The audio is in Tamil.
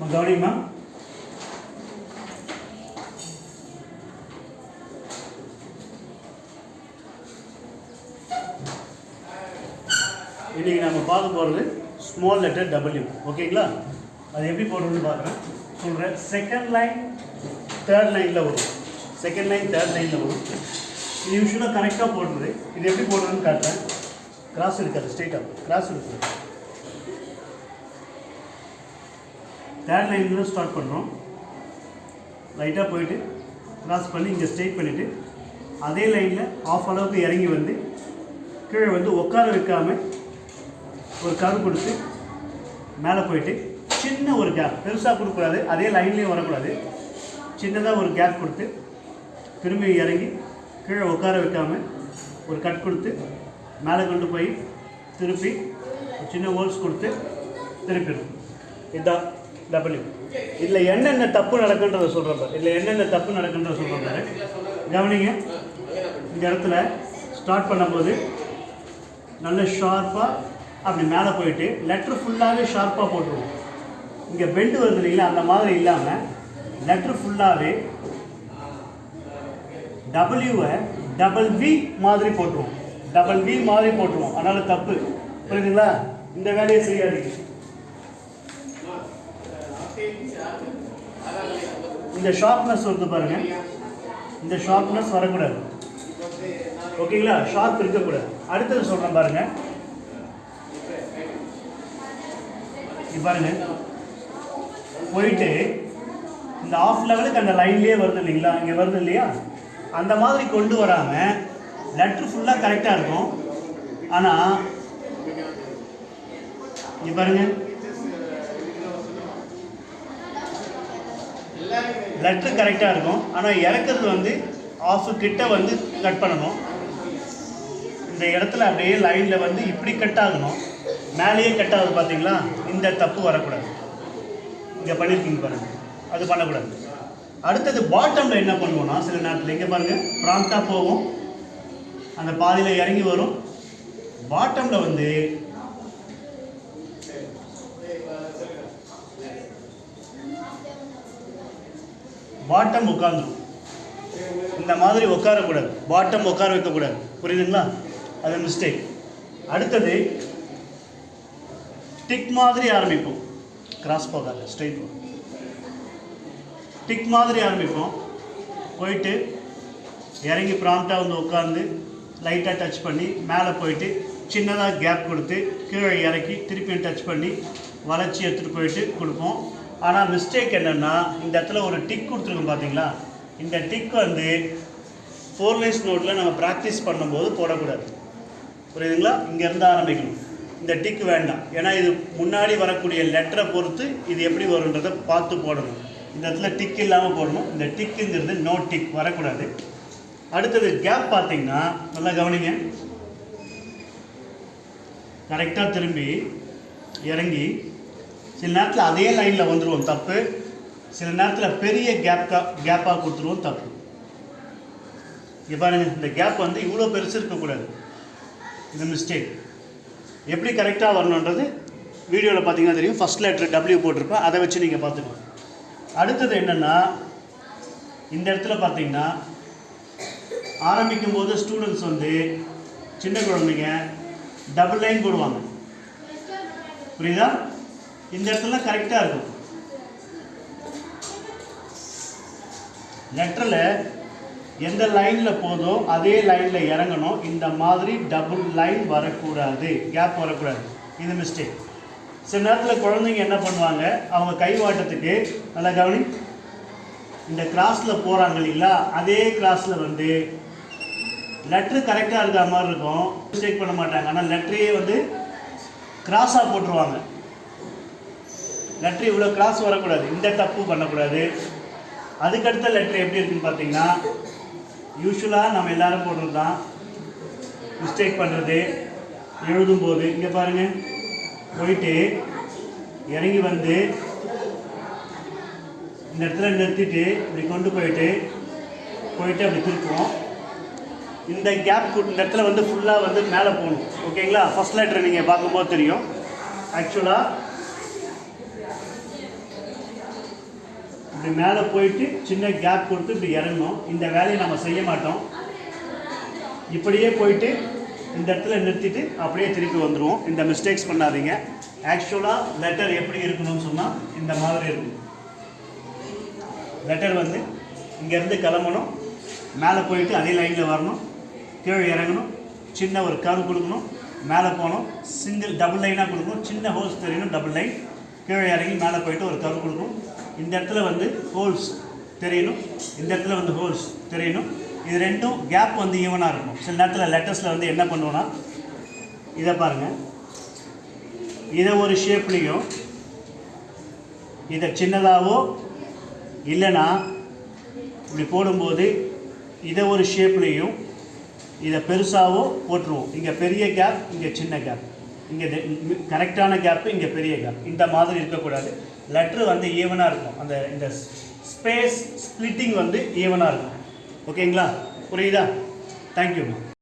கவனிமா கவனிம்மா இன்றைக்கி நம்ம பார்க்க போகிறது ஸ்மால் லெட்டர் டபிள்யூ ஓகேங்களா அது எப்படி போடுறதுன்னு பார்க்குறேன். சொல்கிறேன் செகண்ட் லைன் தேர்ட் லைனில் வரும். செகண்ட் லைன் தேர்ட் லைனில் வரும். இது யூஸ்வலாக கரெக்டாக போடுறது. இது எப்படி போடுறதுன்னு காட்டுறேன். கிராஸ் இருக்காது ஸ்ட்ரெயிட்டாக கிராஸ் இருக்குது தேர்ட் தான் ஸ்டார்ட் பண்ணுறோம் லைட்டாக போயிட்டு க்ராஸ் பண்ணி இங்கே ஸ்ட்ரெயிட் பண்ணிவிட்டு அதே லைனில் ஆஃப் அளவுக்கு இறங்கி வந்து கீழே வந்து உட்கார வைக்காம ஒரு கரு கொடுத்து மேலே போயிட்டு சின்ன ஒரு கேப் பெருசாக கொடுக்கக்கூடாது அதே லைன்லேயும் வரக்கூடாது. சின்னதாக ஒரு கேப் கொடுத்து திரும்பி இறங்கி கீழே உட்கார வைக்காம ஒரு கட் கொடுத்து மேலே கொண்டு போய் திருப்பி ஒரு சின்ன ஹோல்ஸ் கொடுத்து திருப்பிடும் இதுதான் டபிள்யூ இதில் என்னென்ன தப்பு நடக்குன்றத சொல்கிறப்ப பாரு. இதில் என்னென்ன தப்பு நடக்குன்றத சொல்கிறேன் பாரு. கவனிங்க. இந்த இடத்துல ஸ்டார்ட் பண்ணும்போது நல்ல ஷார்ப்பாக அப்படி மேலே போயிட்டு லெட்ரு ஃபுல்லாகவே ஷார்ப்பாக போட்டுருவோம். இங்கே பெண்டு வருது இல்லைங்களா? அந்த மாதிரி இல்லாமல் லெட்ரு ஃபுல்லாகவே டபிள்யூவை டபுள் வி மாதிரி போட்டுருவோம். டபுள் வி மாதிரி போட்டுருவோம். அதனால் தப்பு. புரியுதுங்களா? இந்த வேலையை செய்யாதீங்க. இந்த ஷார்ப்னஸ் வருது பாருங்க. இந்த ஷார்ப்னஸ் வரக்கூடாது. ஓகேங்களா? ஷார்ப் இருக்கக்கூடாது. அடுத்தது சொல்கிறேன் பாருங்க. இது பாருங்க. போயிட்டு இந்த ஆஃப் லெவலுக்கு அந்த லைன்லேயே வருது இல்லைங்களா? இங்கே வருது இல்லையா? அந்த மாதிரி கொண்டு வராமல் லெட்ரு ஃபுல்லாக கரெக்டாக இருக்கும். ஆனால் இங்கே பாருங்க. லெட்ரு கரெக்டாக இருக்கும். ஆனால் இறக்குறது வந்து ஆஃப் கிட்ட வந்து கட் பண்ணணும். இந்த இடத்துல அப்படியே லைனில் வந்து இப்படி கட் ஆகணும். மேலேயே கட் ஆகுது பார்த்தீங்களா இந்த தப்பு வரக்கூடாது. இங்கே பண்ணியிருக்கீங்க பாருங்கள் அது பண்ணக்கூடாது. அடுத்தது பாட்டமில் என்ன பண்ணுவோம்னா சில நேரத்தில் இங்கே பாருங்கள் ப்ராம்ப்டாக போகும். அந்த பாதியில் இறங்கி வரும். பாட்டமில் வந்து பாட்டம் உட்காந்துரும் இந்த மாதிரி உட்காரக்கூடாது. பாட்டம் உட்கார வைக்கக்கூடாது. புரியுதுங்களா? அது மிஸ்டேக் அடுத்தது டிக் மாதிரி ஆரம்பிப்போம். கிராஸ் போகாது ஸ்ட்ரைட் போகும் டிக் மாதிரி ஆரம்பிப்போம். போயிட்டு இறங்கி ப்ராம்ப்டாக வந்து உட்காந்து லைட்டாக டச் பண்ணி மேலே போயிட்டு சின்னதாக கேப் கொடுத்து கீழே இறக்கி திருப்பியும் டச் பண்ணி வளர்ச்சி எடுத்துகிட்டு போயிட்டு கொடுப்போம். ஆனால் மிஸ்டேக் என்னென்னா இந்த இடத்துல ஒரு டிக் கொடுத்துருக்கோம் பார்த்தீங்களா இந்த டிக் வந்து ஃபோர் லைன்ஸ் நோட்டில் நம்ம ப்ராக்டிஸ் பண்ணும்போது போடக்கூடாது. புரியுதுங்களா? இங்கேருந்து ஆரம்பிக்கணும். இந்த டிக் வேண்டாம். ஏன்னா இது முன்னாடி வரக்கூடிய லெட்டரை பொறுத்து இது எப்படி வருன்றதை பார்த்து போடணும். இந்த இடத்துல டிக் இல்லாமல் போடணும். இந்த டிக்குங்கிறது நோ டிக் வரக்கூடாது. அடுத்தது கேப் பார்த்தீங்கன்னா நல்லா கவனிங்க. கரெக்டாக திரும்பி இறங்கி சில நேரத்தில் அதே லைனில் வந்துடுவோம் தப்பு. சில நேரத்தில் பெரிய கேப்கா கேப்பாக கொடுத்துருவோம் தப்பு. இங்கே இந்த கேப் வந்து இவ்வளோ பெருசு இருக்கக்கூடாது. இந்த மிஸ்டேக் எப்படி கரெக்டாக வரணுன்றது வீடியோவில் பார்த்தீங்கன்னா தெரியும். ஃபஸ்ட் லெட்டர் டபிள்யூ போட்டிருப்பேன் அதை வச்சு நீங்கள் பார்த்துக்கணும் அடுத்தது என்னென்னா இந்த இடத்துல பார்த்தீங்கன்னா ஆரம்பிக்கும் போது ஸ்டூடெண்ட்ஸ் வந்து சின்ன குழந்தைங்க டபுள் லைன் போடுவாங்க. புரியுதா? இந்த இடத்துல கரெக்டாக இருக்கும். லெட்டரில் எந்த லைனில் போதோ அதே லைனில் இறங்கணும். இந்த மாதிரி டபுள் லைன் வரக்கூடாது. கேப் வரக்கூடாது. இது மிஸ்டேக் சில நேரத்தில் குழந்தைங்க என்ன பண்ணுவாங்க? அவங்க கை வாட்டத்துக்கு நல்லா கவனி இந்த கிராஸில் போகிறாங்க இல்லைங்களா? அதே கிராஸில் வந்து லெட்ரு கரெக்டாக இருக்கிற மாதிரி இருக்கும். மிஸ்டேக் பண்ண மாட்டாங்க. ஆனால் லெட்டரையே வந்து கிராஸாக போட்டுருவாங்க. லெட்ரு இவ்வளோ கிராஸ் வரக்கூடாது. இந்த தப்பு பண்ணக்கூடாது. அதுக்கடுத்த லெட்ரு எப்படி இருக்குன்னு பார்த்தீங்கன்னா யூஸ்வலாக நம்ம எல்லாரும் போடுறது தான் மிஸ்டேக் பண்ணுறது எழுதும்போது இங்கே பாருங்கள் போயிட்டு இறங்கி வந்து இந்த இடத்துல நிறுத்திட்டு இப்படி கொண்டு போயிட்டு போயிட்டு அப்படி திருப்புவோம் இந்த கேப் இந்த இடத்துல வந்து ஃபுல்லாக வந்து மேலே போகணும். ஓகேங்களா ஃபஸ்ட் லெட்டர் நீங்கள் பார்க்கும்போது தெரியும். ஆக்சுவலாக இப்படி மேலே போயிட்டு சின்ன கேப் கொடுத்து இப்படி இறங்கணும். இந்த வேலையை நம்ம செய்ய மாட்டோம். இப்படியே போயிட்டு இந்த இடத்துல நிறுத்திட்டு அப்படியே திருப்பி வந்துடுவோம் இந்த மிஸ்டேக்ஸ் பண்ணாதீங்க. ஆக்சுவலாக லெட்டர் எப்படி இருக்கணும்னு சொன்னால் இந்த மாதிரி இருக்கும். லெட்டர் வந்து இங்கேருந்து கிளம்பணும். மேலே போயிட்டு அதே லைனில் வரணும். கீழே இறங்கணும். சின்ன ஒரு கர்வ் கொடுக்கணும். மேலே போகணும். சிங்கிள் டபுள் லைனாக கொடுக்கணும். சின்ன ஹோல்ஸ் தெரியணும் டபுள் லைன் கீழே இறங்கி மேலே போயிட்டு ஒரு கர்வ் கொடுக்கணும். இந்த இடத்துல வந்து ஹோல்ஸ் தெரியணும். இந்த இடத்துல வந்து ஹோல்ஸ் தெரியணும். இது ரெண்டும் கேப் வந்து ஈவனாக இருக்கும் சில நேரத்தில் லெட்டர்ஸில் வந்து என்ன பண்ணுவோன்னா இதை பாருங்கள் இதை ஒரு ஷேப்லேயும் இதை சின்னதாகவோ இல்லைன்னா இப்படி போடும்போது இதை ஒரு ஷேப்லேயும் இதை பெருசாகவோ போட்டுருவோம். இங்கே பெரிய கேப் இங்கே சின்ன கேப் இங்கே கரெக்டான கேப்பு இங்கே பெரிய கேப் இந்த மாதிரி இருக்கக்கூடாது. லெட்ரு வந்து ஈவனாக இருக்கும். அந்த இந்த ஸ்பேஸ் ஸ்ப்ளிட்டிங் வந்து ஈவனாக இருக்கும். ஓகேங்களா புரியுதா? தேங்க்யூம்மா